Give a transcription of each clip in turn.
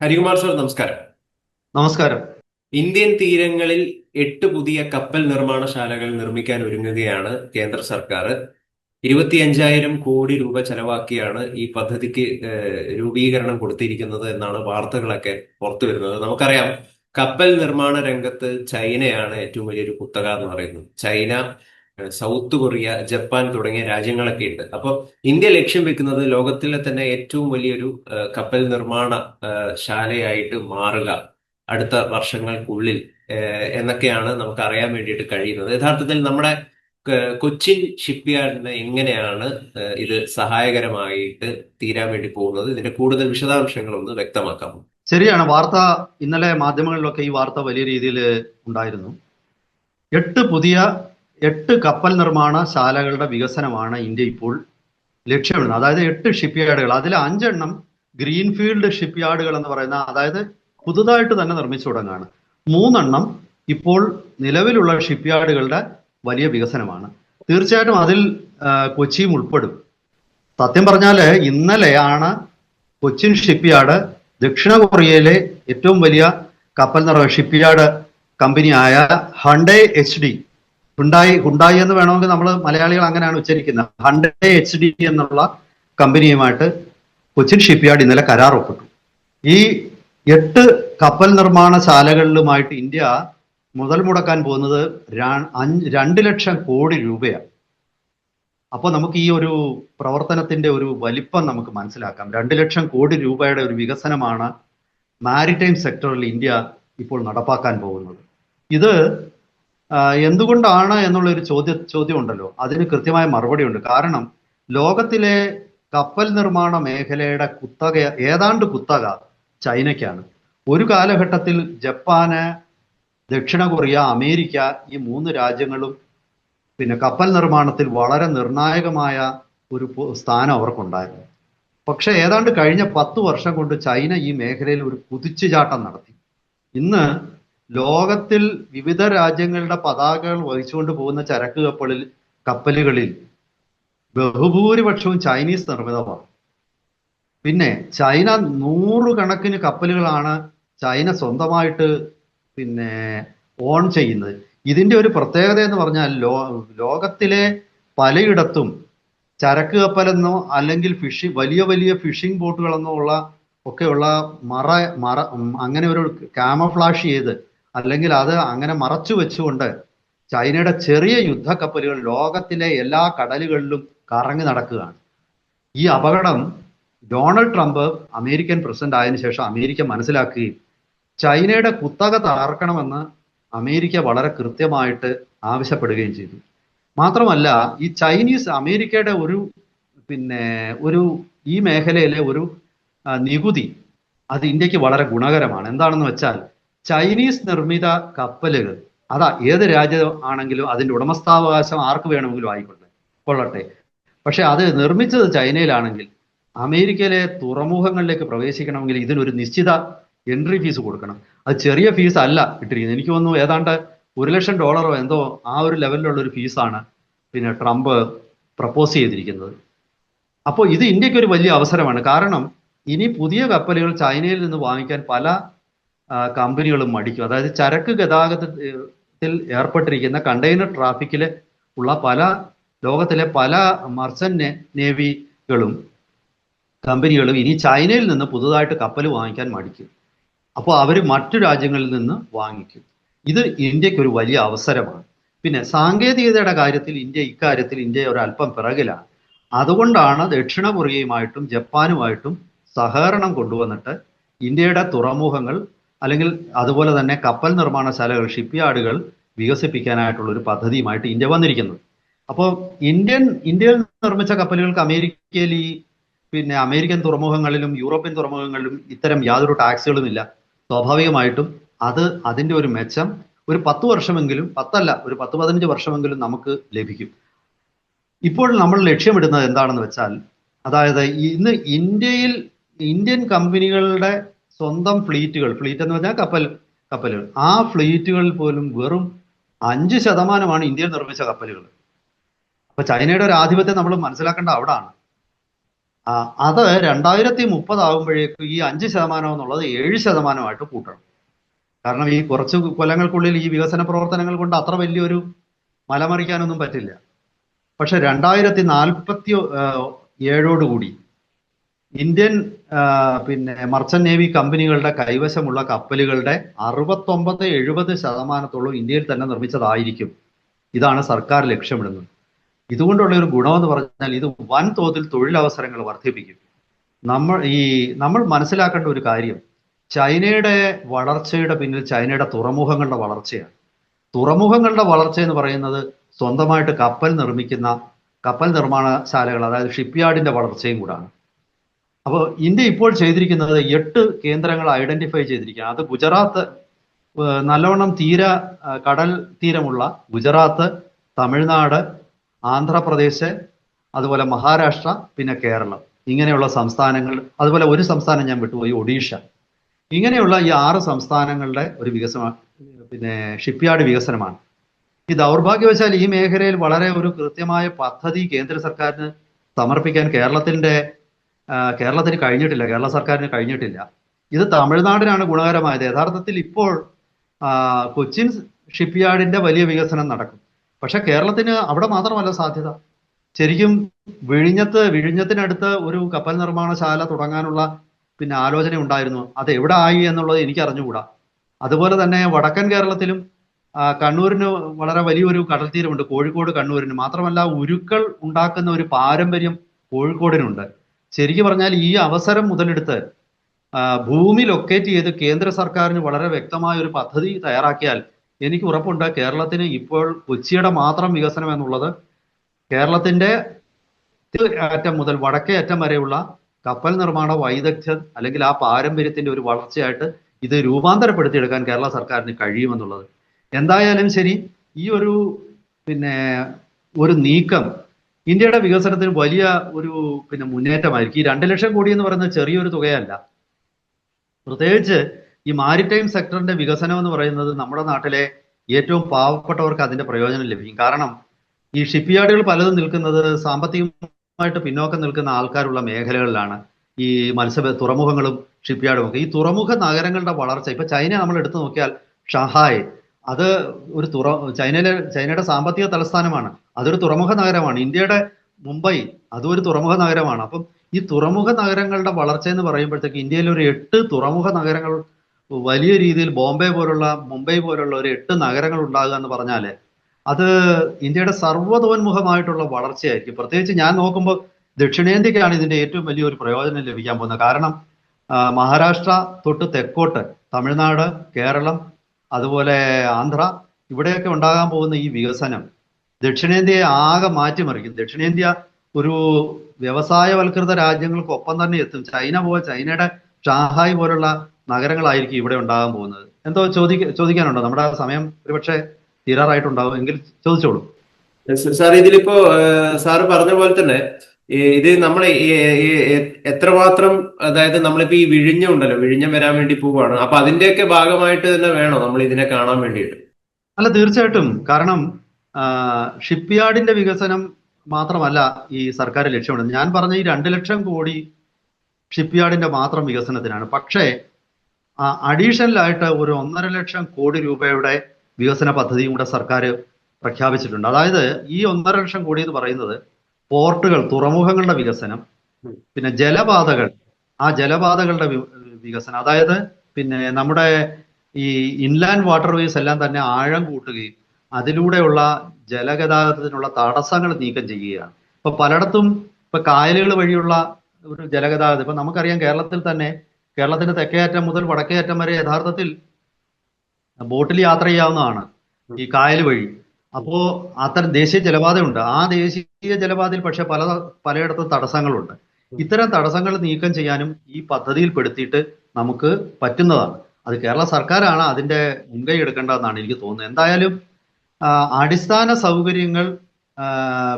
Harikumar sir നമസ്കാരം. നമസ്കാരം. Indian തീരങ്ങളിൽ എട്ട് പുതിയ കപ്പൽ നിർമ്മാണശാലകൾ നിർമ്മിക്കാൻ ഒരുങ്ങുകയാണ് കേന്ദ്ര സർക്കാർ. ഇരുപത്തിയഞ്ചായിരം കോടി രൂപ ചെലവാക്കിയാണ് ഈ പദ്ധതിക്ക് രൂപീകരണം കൊടുത്തിരിക്കുന്നത് എന്നാണ് വാർത്തകളൊക്കെ പുറത്തു വരുന്നത്. നമുക്കറിയാം കപ്പൽ നിർമ്മാണ രംഗത്ത് ചൈനയാണ് ഏറ്റവും വലിയൊരു കുത്തക എന്ന് പറയുന്നത്. ചൈന സൗത്ത് കൊറിയ ജപ്പാൻ തുടങ്ങിയ രാജ്യങ്ങളൊക്കെ ഉണ്ട്. അപ്പോൾ ഇന്ത്യ ലക്ഷ്യം വെക്കുന്നത് ലോകത്തിലെ തന്നെ ഏറ്റവും വലിയൊരു കപ്പൽ നിർമ്മാണ ശാലയായിട്ട് മാറുക അടുത്ത വർഷങ്ങൾക്കുള്ളിൽ എന്നൊക്കെയാണ് നമുക്ക് അറിയാൻ വേണ്ടിയിട്ട് കഴിയുന്നത്. യഥാർത്ഥത്തിൽ നമ്മുടെ കൊച്ചിൻ ഷിപ്പ്യാർഡിന് എങ്ങനെയാണ് ഇത് സഹായകരമായിട്ട് തീരാൻ വേണ്ടി പോകുന്നത്? ഇതിന്റെ കൂടുതൽ വിശദാംശങ്ങൾ ഒന്ന് വ്യക്തമാക്കാമോ ശരിയാണ്. വാർത്ത ഇന്നലെ മാധ്യമങ്ങളിലൊക്കെ ഈ വാർത്ത വലിയ രീതിയിൽ ഉണ്ടായിരുന്നു. എട്ട് പുതിയ എട്ട് കപ്പൽ നിർമ്മാണ ശാലകളുടെ വികസനമാണ് ഇന്ത്യ ഇപ്പോൾ ലക്ഷ്യമിടുന്നത്. അതായത് എട്ട് ഷിപ്പ്യാർഡുകൾ അതിൽ അഞ്ചെണ്ണം ഗ്രീൻഫീൽഡ് ഷിപ്പ്യാർഡുകൾ എന്ന് പറയുന്ന അതായത് പുതുതായിട്ട് തന്നെ നിർമ്മിച്ചു തുടങ്ങുകയാണ് മൂന്നെണ്ണം ഇപ്പോൾ നിലവിലുള്ള ഷിപ്പ്യാർഡുകളുടെ വലിയ വികസനമാണ്. തീർച്ചയായിട്ടും അതിൽ കൊച്ചിയും ഉൾപ്പെടും. സത്യം പറഞ്ഞാൽ ഇന്നലെയാണ് കൊച്ചിൻ ഷിപ്പ്യാർഡ് ദക്ഷിണ കൊറിയയിലെ ഏറ്റവും വലിയ കപ്പൽ നിർമ്മാണ ഷിപ്പ്യാർഡ് കമ്പനിയായ Hyundai H D Hyundai Hyundai എന്ന് വേണമെങ്കിൽ നമ്മൾ മലയാളികൾ അങ്ങനെയാണ് ഉച്ചരിക്കുന്നത്. ഹൺഡ്രഡ് എച്ച് ഡി എന്നുള്ള കമ്പനിയുമായിട്ട് കൊച്ചിൻ ഷിപ്പ്യാർഡ് ഇന്നലെ കരാർ ഒപ്പിട്ടു. ഈ എട്ട് കപ്പൽ നിർമ്മാണ ശാലകളിലുമായിട്ട് ഇന്ത്യ മുതൽ മുടക്കാൻ പോകുന്നത് രണ്ട് ലക്ഷം കോടി രൂപയാണ്. അപ്പോൾ നമുക്ക് ഈ ഒരു പ്രവർത്തനത്തിന്റെ ഒരു വലിപ്പം നമുക്ക് മനസ്സിലാക്കാം. രണ്ട് ലക്ഷം കോടി രൂപയുടെ ഒരു വികസനമാണ് മാരിടൈം സെക്ടറിൽ ഇന്ത്യ ഇപ്പോൾ നടപ്പാക്കാൻ പോകുന്നത്. ഇത് എന്തുകൊണ്ടാണ് എന്നുള്ള ഒരു ചോദ്യ ചോദ്യമുണ്ടല്ലോ. അതിന് കൃത്യമായ മറുപടി ഉണ്ട് കാരണം ലോകത്തിലെ കപ്പൽ നിർമ്മാണ മേഖലയുടെ കുത്തക ഏതാണ്ട് കുത്തക ചൈനയ്ക്കാണ്. ഒരു കാലഘട്ടത്തിൽ ജപ്പാന് ദക്ഷിണ കൊറിയ അമേരിക്ക ഈ മൂന്ന് രാജ്യങ്ങളും പിന്നെ കപ്പൽ നിർമ്മാണത്തിൽ വളരെ നിർണായകമായ ഒരു സ്ഥാനം അവർക്കുണ്ടായിരുന്നു. പക്ഷെ ഏതാണ്ട് കഴിഞ്ഞ പത്ത് വർഷം കൊണ്ട് ചൈന ഈ മേഖലയിൽ ഒരു കുതിച്ചുചാട്ടം നടത്തി. ഇന്ന് ലോകത്തിൽ വിവിധ രാജ്യങ്ങളുടെ പതാകകൾ വഹിച്ചുകൊണ്ട് പോകുന്ന ചരക്ക് കപ്പലിൽ കപ്പലുകളിൽ ബഹുഭൂരിപക്ഷവും ചൈനീസ് നിർമ്മിതമാണ്. പിന്നെ ചൈന നൂറുകണക്കിന് കപ്പലുകളാണ് ചൈന സ്വന്തമായിട്ട് പിന്നെ ഓൺ ചെയ്യുന്നത്. ഇതിന്റെ ഒരു പ്രത്യേകത എന്ന് പറഞ്ഞാൽ ലോ ലോകത്തിലെ പലയിടത്തും ചരക്ക് കപ്പലെന്നോ അല്ലെങ്കിൽ ഫിഷിംഗ് വലിയ വലിയ ഫിഷിംഗ് ബോട്ടുകളെന്നോ ഉള്ള ഒക്കെയുള്ള മറ മറ അങ്ങനെ ഒരു കാമഫ്ലാഷ് ചെയ്ത് അല്ലെങ്കിൽ അത് അങ്ങനെ മറച്ചു വെച്ചുകൊണ്ട് ചൈനയുടെ ചെറിയ യുദ്ധക്കപ്പലുകൾ ലോകത്തിലെ എല്ലാ കടലുകളിലും കറങ്ങി നടക്കുകയാണ്. ഈ അപകടം ഡൊണാൾഡ് ട്രംപ് അമേരിക്കൻ പ്രസിഡന്റ് ആയതിനു ശേഷം അമേരിക്ക മനസ്സിലാക്കുകയും ചൈനയുടെ കുത്തക തകർക്കണമെന്ന് അമേരിക്ക വളരെ കൃത്യമായിട്ട് ആവശ്യപ്പെടുകയും ചെയ്തു. മാത്രമല്ല ഈ ചൈനീസ് അമേരിക്കയുടെ ഒരു പിന്നെ ഒരു ഈ മേഖലയിലെ ഒരു നികുതി അത് ഇന്ത്യയ്ക്ക് വളരെ ഗുണകരമാണ്. എന്താണെന്ന് വെച്ചാൽ ചൈനീസ് നിർമ്മിത കപ്പലുകൾ അതാ ഏത് രാജ്യം ആണെങ്കിലും അതിന്റെ ഉടമസ്ഥാവകാശം ആർക്ക് വേണമെങ്കിലും ആയിക്കൊള്ളട്ടെ കൊള്ളട്ടെ. പക്ഷെ അത് നിർമ്മിച്ചത് ചൈനയിലാണെങ്കിൽ അമേരിക്കയിലെ തുറമുഖങ്ങളിലേക്ക് പ്രവേശിക്കണമെങ്കിൽ ഇതിനൊരു നിശ്ചിത എൻട്രി ഫീസ് കൊടുക്കണം. അത് ചെറിയ ഫീസ് അല്ല ഇട്ടിരിക്കുന്നത്. എനിക്ക് തോന്നുന്നു ഏതാണ്ട് ഒരു ലക്ഷം ഡോളറോ എന്തോ ആ ഒരു ലെവലിലുള്ള ഒരു ഫീസാണ് പിന്നെ ട്രംപ് പ്രപ്പോസ് ചെയ്തിരിക്കുന്നത്. അപ്പോൾ ഇത് ഇന്ത്യയ്ക്ക് ഒരു വലിയ അവസരമാണ്. കാരണം ഇനി പുതിയ കപ്പലുകൾ ചൈനയിൽ നിന്ന് വാങ്ങിക്കാൻ പല കമ്പനികളും മടിക്കും. അതായത് ചരക്ക് ഗതാഗതത്തിൽ ഏർപ്പെട്ടിരിക്കുന്ന കണ്ടെയ്നർ ട്രാഫിക്കിൽ ഉള്ള പല ലോകത്തിലെ പല മർച്ചന്റ് നേവികളും കമ്പനികളും ഇനി ചൈനയിൽ നിന്ന് പുതുതായിട്ട് കപ്പൽ വാങ്ങിക്കാൻ മടിക്കും. അപ്പോൾ അവർ മറ്റു രാജ്യങ്ങളിൽ നിന്ന് വാങ്ങിക്കും. ഇത് ഇന്ത്യയ്ക്ക് ഒരു വലിയ അവസരമാണ്. പിന്നെ സാങ്കേതികതയുടെ കാര്യത്തിൽ ഇന്ത്യ ഇക്കാര്യത്തിൽ ഇന്ത്യ ഒരല്പം പിറകിലാണ്. അതുകൊണ്ടാണ് ദക്ഷിണ കൊറിയയുമായിട്ടും ജപ്പാനുമായിട്ടും സഹകരണം കൊണ്ടുവന്നിട്ട് ഇന്ത്യയുടെ തുറമുഖങ്ങൾ അല്ലെങ്കിൽ അതുപോലെ തന്നെ കപ്പൽ നിർമ്മാണശാലകൾ ഷിപ്പ്യാർഡുകൾ വികസിപ്പിക്കാനായിട്ടുള്ള ഒരു പദ്ധതിയുമായിട്ട് ഇന്ത്യ വന്നിരിക്കുന്നത്. അപ്പോൾ ഇന്ത്യൻ ഇന്ത്യയിൽ നിർമ്മിച്ച കപ്പലുകൾക്ക് അമേരിക്കയിൽ ഈ പിന്നെ അമേരിക്കൻ തുറമുഖങ്ങളിലും യൂറോപ്യൻ തുറമുഖങ്ങളിലും ഇത്തരം യാതൊരു ടാക്സുകളും ഇല്ല സ്വാഭാവികമായിട്ടും അത് അതിന്റെ ഒരു മെച്ചം ഒരു പത്ത് വർഷമെങ്കിലും പത്തല്ല ഒരു പത്ത് പതിനഞ്ച് വർഷമെങ്കിലും നമുക്ക് ലഭിക്കും. ഇപ്പോൾ നമ്മൾ ലക്ഷ്യമിടുന്നത് എന്താണെന്ന് വെച്ചാൽ അതായത് ഇന്ന് ഇന്ത്യയിൽ ഇന്ത്യൻ കമ്പനികളുടെ സ്വന്തം ഫ്ലീറ്റുകൾ. ഫ്ലീറ്റ് എന്ന് പറഞ്ഞാൽ കപ്പൽ കപ്പലുകൾ. ആ ഫ്ലീറ്റുകളിൽ പോലും വെറും അഞ്ച് ശതമാനമാണ് ഇന്ത്യയിൽ നിർമ്മിച്ച കപ്പലുകൾ. അപ്പൊ ചൈനയുടെ ഒരു ആധിപത്യം നമ്മൾ മനസ്സിലാക്കേണ്ട അവിടാണ്. അത് രണ്ടായിരത്തി മുപ്പതാകുമ്പോഴേക്കും ഈ അഞ്ച് ശതമാനം എന്നുള്ളത് ഏഴ് ശതമാനമായിട്ട് കൂട്ടണം. കാരണം ഈ കുറച്ച് കൊല്ലങ്ങൾക്കുള്ളിൽ ഈ വികസന പ്രവർത്തനങ്ങൾ കൊണ്ട് അത്ര വലിയൊരു മലമറിക്കാനൊന്നും പറ്റില്ല. പക്ഷെ രണ്ടായിരത്തി നാൽപ്പത്തി ഏഴോടുകൂടി ഇന്ത്യൻ പിന്നെ മർച്ചന്റ് നേവി കമ്പനികളുടെ കൈവശമുള്ള കപ്പലുകളുടെ അറുപത്തൊമ്പത് എഴുപത് ശതമാനത്തോളം ഇന്ത്യയിൽ തന്നെ നിർമ്മിച്ചതായിരിക്കും. ഇതാണ് സർക്കാർ ലക്ഷ്യമിടുന്നത്. ഇതുകൊണ്ടുള്ള ഒരു ഗുണമെന്ന് പറഞ്ഞാൽ ഇത് വൻതോതിൽ തൊഴിലവസരങ്ങൾ വർദ്ധിപ്പിക്കും. നമ്മൾ ഈ നമ്മൾ മനസ്സിലാക്കേണ്ട ഒരു കാര്യം ചൈനയുടെ വളർച്ചയുടെ പിന്നിൽ ചൈനയുടെ തുറമുഖങ്ങളുടെ വളർച്ചയാണ്. തുറമുഖങ്ങളുടെ വളർച്ച എന്ന് പറയുന്നത് സ്വന്തമായിട്ട് കപ്പൽ നിർമ്മിക്കുന്ന കപ്പൽ നിർമ്മാണശാലകൾ അതായത് ഷിപ്പ്യാർഡിന്റെ വളർച്ചയും കൂടാണ്. അപ്പോൾ ഇന്ത്യ ഇപ്പോൾ ചെയ്തിരിക്കുന്നത് എട്ട് കേന്ദ്രങ്ങൾ ഐഡന്റിഫൈ ചെയ്തിരിക്കുകയാണ്. അത് ഗുജറാത്ത് നല്ലവണ്ണം തീര കടൽ തീരമുള്ള ഗുജറാത്ത് തമിഴ്നാട് ആന്ധ്രാപ്രദേശ് അതുപോലെ മഹാരാഷ്ട്ര പിന്നെ കേരളം. ഇങ്ങനെയുള്ള സംസ്ഥാനങ്ങൾ അതുപോലെ ഒരു സംസ്ഥാനം ഞാൻ വിട്ടുപോയി ഒഡീഷ. ഇങ്ങനെയുള്ള ഈ ആറ് സംസ്ഥാനങ്ങളുടെ ഒരു വികസന പിന്നെ ഷിപ്പ്യാർഡ് വികസനമാണ്. ഈ ദൗർഭാഗ്യവശാൽ ഈ മേഖലയിൽ വളരെ ഒരു കൃത്യമായ പദ്ധതി കേന്ദ്ര സർക്കാരിന് സമർപ്പിക്കാൻ കേരളത്തിന്റെ കേരളത്തിന് കഴിഞ്ഞിട്ടില്ല കേരള സർക്കാരിന് കഴിഞ്ഞിട്ടില്ല. ഇത് തമിഴ്നാടിനാണ് ഗുണകരമായത്. യഥാർത്ഥത്തിൽ ഇപ്പോൾ കൊച്ചിൻ ഷിപ്പ്യാർഡിന്റെ വലിയ വികസനം നടക്കും. പക്ഷെ കേരളത്തിന് അവിടെ മാത്രമല്ല സാധ്യത. ശരിക്കും വിഴിഞ്ഞത്ത് വിഴിഞ്ഞത്തിനടുത്ത് ഒരു കപ്പൽ നിർമ്മാണശാല തുടങ്ങാനുള്ള പിന്നെ ആലോചന ഉണ്ടായിരുന്നു. അത് എവിടെ ആയി എന്നുള്ളത് എനിക്ക് അറിഞ്ഞുകൂടാ. അതുപോലെ തന്നെ വടക്കൻ കേരളത്തിലും കണ്ണൂരിന് വളരെ വലിയൊരു കടൽ തീരമുണ്ട്. കോഴിക്കോട് കണ്ണൂരിന് മാത്രമല്ല ഉരുക്കൾ ഉണ്ടാക്കുന്ന ഒരു പാരമ്പര്യം കോഴിക്കോടിനുണ്ട്. ശരിക്കും പറഞ്ഞാൽ ഈ അവസരം മുതലെടുത്ത് ഭൂമി ലൊക്കേറ്റ് ചെയ്ത് കേന്ദ്ര സർക്കാരിന് വളരെ വ്യക്തമായ ഒരു പദ്ധതി തയ്യാറാക്കിയാൽ എനിക്ക് ഉറപ്പുണ്ട് കേരളത്തിന് ഇപ്പോൾ കൊച്ചിയുടെ മാത്രം വികസനം എന്നുള്ളത് കേരളത്തിന്റെ അറ്റം മുതൽ വടക്കേ അറ്റം വരെയുള്ള കപ്പൽ നിർമ്മാണ വൈദഗ്ധ്യം അല്ലെങ്കിൽ ആ പാരമ്പര്യത്തിന്റെ ഒരു വളർച്ചയായിട്ട് ഇത് രൂപാന്തരപ്പെടുത്തിയെടുക്കാൻ കേരള സർക്കാരിന് കഴിയുമെന്നുള്ളത്. എന്തായാലും ശരി ഈ ഒരു പിന്നെ ഒരു നീക്കം ഇന്ത്യയുടെ വികസനത്തിന് വലിയ ഒരു പിന്നെ മുന്നേറ്റമായിരിക്കും. ഈ രണ്ട് ലക്ഷം കോടി എന്ന് പറയുന്നത് ചെറിയൊരു തുകയല്ല. പ്രത്യേകിച്ച് ഈ മാരിടൈം സെക്ടറിന്റെ വികസനം എന്ന് പറയുന്നത് നമ്മുടെ നാട്ടിലെ ഏറ്റവും പാവപ്പെട്ടവർക്ക് അതിന്റെ പ്രയോജനം ലഭിക്കും. കാരണം ഈ ഷിപ്പ് യാർഡുകൾ പലതും നിൽക്കുന്നത് സാമ്പത്തികമായിട്ട് പിന്നോക്കം നിൽക്കുന്ന ആൾക്കാരുള്ള മേഖലകളിലാണ്. ഈ മത്സ്യ തുറമുഖങ്ങളും ഷിപ്പ് യാർഡും ഒക്കെ ഈ തുറമുഖ നഗരങ്ങളുടെ വളർച്ച ഇപ്പൊ ചൈന നമ്മൾ എടുത്തു നോക്കിയാൽ ഷഹായ് അത് ഒരു തുറ ചൈനയിലെ ചൈനയുടെ സാമ്പത്തിക തലസ്ഥാനമാണ്. അതൊരു തുറമുഖ നഗരമാണ്. ഇന്ത്യയുടെ മുംബൈ അതും ഒരു തുറമുഖ നഗരമാണ്. അപ്പം ഈ തുറമുഖ നഗരങ്ങളുടെ വളർച്ച എന്ന് പറയുമ്പോഴത്തേക്ക് ഇന്ത്യയിൽ ഒരു എട്ട് തുറമുഖ നഗരങ്ങൾ വലിയ രീതിയിൽ ബോംബെ പോലുള്ള മുംബൈ പോലുള്ള ഒരു എട്ട് നഗരങ്ങൾ ഉണ്ടാകുക എന്ന് പറഞ്ഞാൽ അത് ഇന്ത്യയുടെ സർവതോന്മുഖമായിട്ടുള്ള വളർച്ചയായിരിക്കും. പ്രത്യേകിച്ച് ഞാൻ നോക്കുമ്പോൾ ദക്ഷിണേന്ത്യക്കാണ് ഇതിന്റെ ഏറ്റവും വലിയൊരു പ്രയോജനം ലഭിക്കാൻ പോകുന്നത്. കാരണം മഹാരാഷ്ട്ര തൊട്ട് തെക്കോട്ട് തമിഴ്നാട് കേരളം അതുപോലെ ആന്ധ്ര. ഇവിടെയൊക്കെ ഉണ്ടാകാൻ പോകുന്ന ഈ വികസനം ദക്ഷിണേന്ത്യയെ ആകെ മാറ്റിമറിക്കും. ദക്ഷിണേന്ത്യ ഒരു വ്യവസായവൽകൃത രാജ്യങ്ങൾക്കൊപ്പം തന്നെ എത്തും. ചൈന പോലെ ചൈനയുടെ ഷാഹായ് പോലുള്ള നഗരങ്ങളായിരിക്കും ഇവിടെ ഉണ്ടാകാൻ പോകുന്നത്. എന്തോ ചോദിക്ക ചോദിക്കാനുണ്ടോ? നമ്മുടെ സമയം ഒരുപക്ഷെ തീരാറായിട്ടുണ്ടാവും. എങ്കിൽ ചോദിച്ചോളൂ. സാർ ഇതിലിപ്പോ സാറ് പറഞ്ഞ പോലെ തന്നെ ഇത് ഈ എത്രമാത്രം അതായത് നമ്മളിപ്പോ ഈ വിഴിഞ്ഞം ഉണ്ടല്ലോ വിഴിഞ്ഞം വരാൻ വേണ്ടി പോവുകയാണ് അപ്പൊ അതിന്റെയൊക്കെ ഭാഗമായിട്ട് തന്നെ വേണോ നമ്മൾ ഇതിനെ കാണാൻ വേണ്ടിയിട്ട്? അല്ല തീർച്ചയായിട്ടും. കാരണം ഷിപ്പ്യാർഡിന്റെ വികസനം മാത്രമല്ല ഈ സർക്കാർ ലക്ഷ്യമിടുന്നത് ഞാൻ പറഞ്ഞ ഈ രണ്ട് ലക്ഷം കോടി ഷിപ്പ്യാർഡിന്റെ മാത്രം വികസനത്തിനാണ്. പക്ഷേ അഡീഷണൽ ആയിട്ട് ഒരു ഒന്നര ലക്ഷം കോടി രൂപയുടെ വികസന പദ്ധതിയും കൂടെ സർക്കാർ പ്രഖ്യാപിച്ചിട്ടുണ്ട്. അതായത് ഈ ഒന്നര ലക്ഷം കോടി എന്ന് പറയുന്നത് പോർട്ടുകൾ തുറമുഖങ്ങളുടെ വികസനം പിന്നെ ജലപാതകൾ. ആ ജലപാതകളുടെ വികസനം. അതായത് പിന്നെ നമ്മുടെ ഈ ഇൻലാൻഡ് വാട്ടർവേസ് എല്ലാം തന്നെ ആഴം കൂട്ടുകയും അതിലൂടെയുള്ള ജലഗതാഗതത്തിനുള്ള തടസ്സങ്ങൾ നീക്കം ചെയ്യുകയാണ്. ഇപ്പൊ പലയിടത്തും ഇപ്പൊ കായലുകൾ വഴിയുള്ള ഒരു ജലഗതാഗതം. ഇപ്പൊ നമുക്കറിയാം കേരളത്തിൽ തന്നെ കേരളത്തിന്റെ തെക്കേയറ്റം മുതൽ വടക്കേയറ്റം വരെ യഥാർത്ഥത്തിൽ ബോട്ടിൽ യാത്ര ചെയ്യാവുന്നതാണ് ഈ കായൽ വഴി. അപ്പോ അത്തരം ദേശീയ ജലപാതയുണ്ട്. ആ ദേശീയ ജലപാതയിൽ പക്ഷെ പല പലയിടത്തും തടസ്സങ്ങളുണ്ട്. ഇത്തരം തടസ്സങ്ങൾ നീക്കം ചെയ്യാനും ഈ പദ്ധതിയിൽ പെടുത്തിയിട്ട് നമുക്ക് പറ്റുന്നതാണ്. അത് കേരള സർക്കാരാണ് അതിന്റെ മുൻകൈ എടുക്കേണ്ടതെന്നാണ് എനിക്ക് തോന്നുന്നത്. എന്തായാലും അടിസ്ഥാന സൗകര്യങ്ങൾ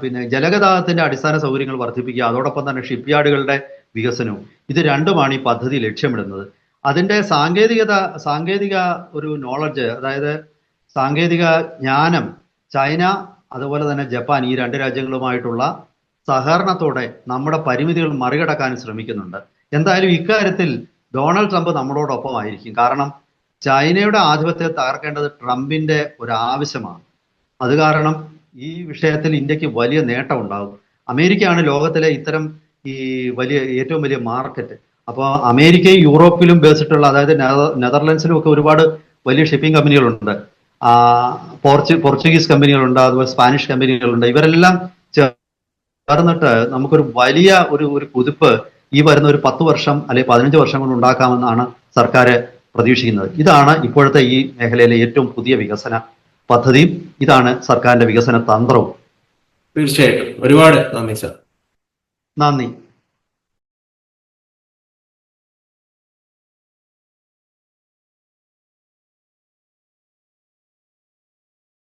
പിന്നെ ജലഗതാഗതത്തിന്റെ അടിസ്ഥാന സൗകര്യങ്ങൾ വർദ്ധിപ്പിക്കുക അതോടൊപ്പം തന്നെ ഷിപ്പ്യാർഡുകളുടെ വികസനവും ഇത് രണ്ടുമാണ് ഈ പദ്ധതി ലക്ഷ്യമിടുന്നത്. അതിന്റെ സാങ്കേതികത സാങ്കേതിക ഒരു നോളജ് അതായത് സാങ്കേതിക ജ്ഞാനം ചൈന അതുപോലെ തന്നെ ജപ്പാൻ ഈ രണ്ട് രാജ്യങ്ങളുമായിട്ടുള്ള സഹകരണത്തോടെ നമ്മുടെ പരിമിതികൾ മറികടക്കാൻ ശ്രമിക്കുന്നുണ്ട്. എന്തായാലും ഇക്കാര്യത്തിൽ ഡൊണാൾഡ് ട്രംപ് നമ്മളോടൊപ്പം ആയിരിക്കും കാരണം ചൈനയുടെ ആധിപത്യത്തെ തകർക്കേണ്ടത് ട്രംപിന്റെ ഒരു ആവശ്യമാണ് അത് കാരണം ഈ വിഷയത്തിൽ ഇന്ത്യയ്ക്ക് വലിയ നേട്ടം ഉണ്ടാകും. അമേരിക്കയാണ് ലോകത്തിലെ ഇത്തരം ഈ വലിയ ഏറ്റവും വലിയ മാർക്കറ്റ് അപ്പോൾ അമേരിക്കയും യൂറോപ്പിലും ബേസിട്ടുള്ള അതായത് നെത- നെതർലൻഡ്സിലും ഒക്കെ ഒരുപാട് വലിയ ഷിപ്പിംഗ് കമ്പനികളുണ്ട് പോർച്ചു പോർച്ചുഗീസ് കമ്പനികളുണ്ട് അതുപോലെ സ്പാനിഷ് കമ്പനികളുണ്ട്. ഇവരെല്ലാം ചേർന്നിട്ട് നമുക്കൊരു വലിയ ഒരു ഒരു കുതിപ്പ് ഈ വരുന്ന ഒരു പത്ത് വർഷം അല്ലെങ്കിൽ പതിനഞ്ച് വർഷം കൊണ്ട് ഉണ്ടാക്കാമെന്നാണ് സർക്കാർ പ്രതീക്ഷിക്കുന്നത്. ഇതാണ് ഇപ്പോഴത്തെ ഈ മേഖലയിലെ ഏറ്റവും പുതിയ വികസന പദ്ധതിയും ഇതാണ് സർക്കാരിന്റെ വികസന തന്ത്രവും. തീർച്ചയായിട്ടും. ഒരുപാട് നന്ദി സർ. നന്ദി.